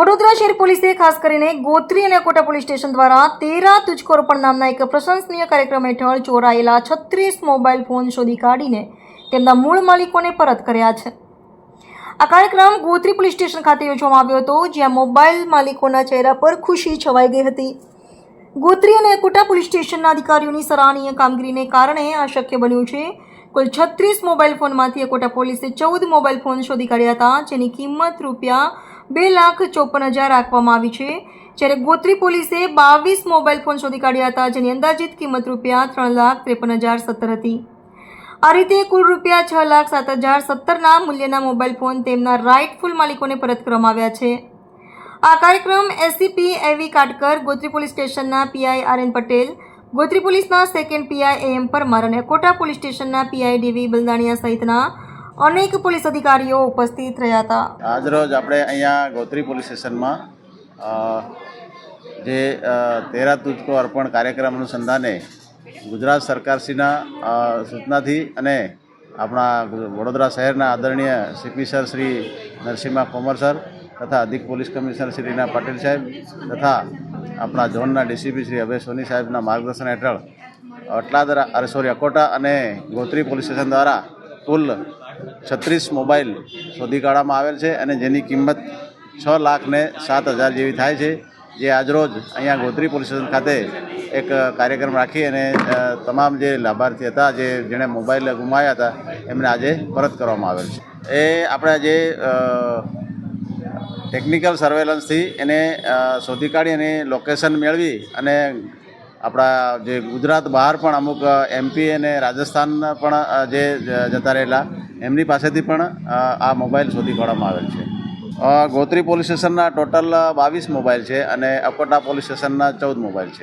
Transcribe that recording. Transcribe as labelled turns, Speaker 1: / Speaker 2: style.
Speaker 1: વડોદરા શહેર પોલીસે ખાસ કરીને ગોત્રી અને કોટા પોલીસ સ્ટેશન દ્વારા તેરા તુજકોરપણ નામના એક પ્રશંસનીય કાર્યક્રમ હેઠળ ચોરાયેલા છત્રીસ મોબાઈલ ફોન શોધી કાઢીને તેમના મૂળ માલિકોને પરત કર્યા છે. આ કાર્યક્રમ ગોત્રી પોલીસ સ્ટેશન ખાતે યોજવામાં આવ્યો હતો, જ્યાં મોબાઈલ માલિકોના ચહેરા પર ખુશી છવાઈ ગઈ હતી. ગોત્રી અને એકોટા પોલીસ સ્ટેશનના અધિકારીઓની સરાહનીય કામગીરીને કારણે આ શક્ય બન્યું છે. કુલ છત્રીસ મોબાઈલ ફોનમાંથી એકોટા પોલીસે ચૌદ મોબાઈલ ફોન શોધી કાઢ્યા હતા, જેની કિંમત રૂપિયા બે લાખ ચોપન હજાર રાખવામાં આવી છે. જ્યારે ગોત્રી પોલીસે બાવીસ મોબાઈલ ફોન શોધી કાઢ્યા હતા, જેની અંદાજિત કિંમત રૂપિયા ત્રણ લાખ ત્રેપન હજાર સત્તર હતી. આ રીતે કુલ રૂપિયા છ લાખ સાત હજાર સત્તરના મૂલ્યના મોબાઈલ ફોન તેમના રાઇટફુલ માલિકોને પરત કરવામાં આવ્યા છે. આ કાર્યક્રમ ACP A V Katkar, Gotri police સ્ટેશનના PI R N Patel, Gotri પોલીસના સેકન્ડ પીઆઈ એમ પરમાર અને કોટા પોલીસ સ્ટેશનના પીઆઈ ડીવી બલદાણિયા સહિતના અનેક પોલીસ અધિકારીઓ ઉપસ્થિત રહ્યા હતા.
Speaker 2: આજરોજ આપણે અહીંયા ગોત્રી પોલીસ સ્ટેશનમાં જે તેરા તુજકો અર્પણ કાર્યક્રમ અનુસંધાને ગુજરાત સરકારશ્રીના સૂચનાથી અને આપણા વડોદરા શહેરના આદરણીય CP sir Shri Narasimha Komar sir તથા અધિક પોલીસ કમિશનર શ્રી રીના પાટીલ સાહેબ તથા આપણા ઝોનના ડીસીપી શ્રી અભય સોની સાહેબના માર્ગદર્શન હેઠળ અટલાદરા અરે સોરી અકોટા અને ગોત્રી પોલીસ સ્ટેશન દ્વારા કુલ છત્રીસ મોબાઈલ શોધી કાઢવામાં આવેલ છે અને જેની કિંમત છ લાખ ને સાત હજાર જેવી થાય છે. જે આજરોજ અહીંયા ગોત્રી પોલીસ સ્ટેશન ખાતે એક કાર્યક્રમ રાખી અને તમામ જે લાભાર્થી હતા, જે જેણે મોબાઈલ ગુમાવ્યા હતા, એમને આજે પરત કરવામાં આવેલ છે. એ આપણે જે ટેકનિકલ સર્વેલન્સથી એને શોધી કાઢી અને લોકેશન મેળવી અને આપણા જે ગુજરાત બહાર પણ અમુક એમપી અને રાજસ્થાન પણ જે જતા રહેલા, એમની પાસેથી પણ આ મોબાઈલ શોધી કાઢવામાં આવેલ છે. ગોત્રી પોલીસ સ્ટેશનના ટોટલ બાવીસ મોબાઈલ છે અને અકોટા પોલીસ સ્ટેશનના ચૌદ મોબાઈલ છે.